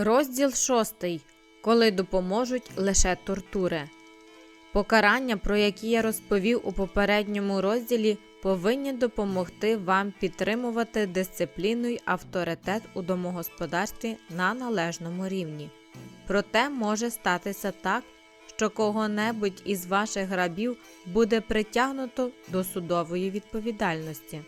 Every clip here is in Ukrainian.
Розділ шостий. Коли допоможуть лише тортури. Покарання, про які я розповів у попередньому розділі, повинні допомогти вам підтримувати дисципліну й авторитет у домогосподарстві на належному рівні. Проте може статися так, що кого-небудь із ваших рабів буде притягнуто до судової відповідальності.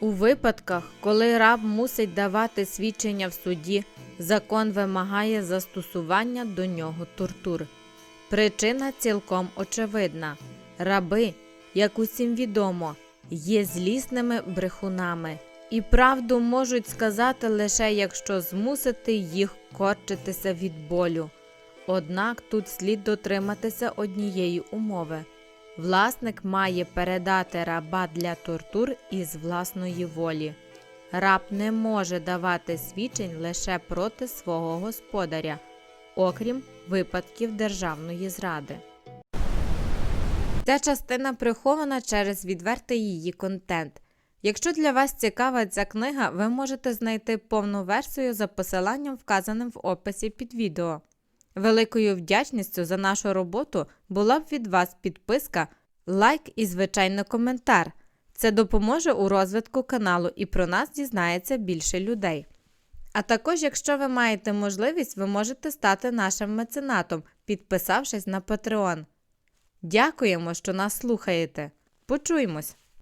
У випадках, коли раб мусить давати свідчення в суді, закон вимагає застосування до нього тортур. Причина цілком очевидна. Раби, як усім відомо, є злісними брехунами, і правду можуть сказати лише якщо змусити їх корчитися від болю. Однак тут слід дотриматися однієї умови. Власник має передати раба для тортур із власної волі. Раб не може давати свідчень лише проти свого господаря, окрім випадків державної зради. Ця частина прихована через відвертий її контент. Якщо для вас цікава ця книга, ви можете знайти повну версію за посиланням, вказаним в описі під відео. Великою вдячністю за нашу роботу була б від вас підписка, лайк і, звичайно, коментар. Це допоможе у розвитку каналу і про нас дізнається більше людей. А також, якщо ви маєте можливість, ви можете стати нашим меценатом, підписавшись на Patreon. Дякуємо, що нас слухаєте. Почуємось!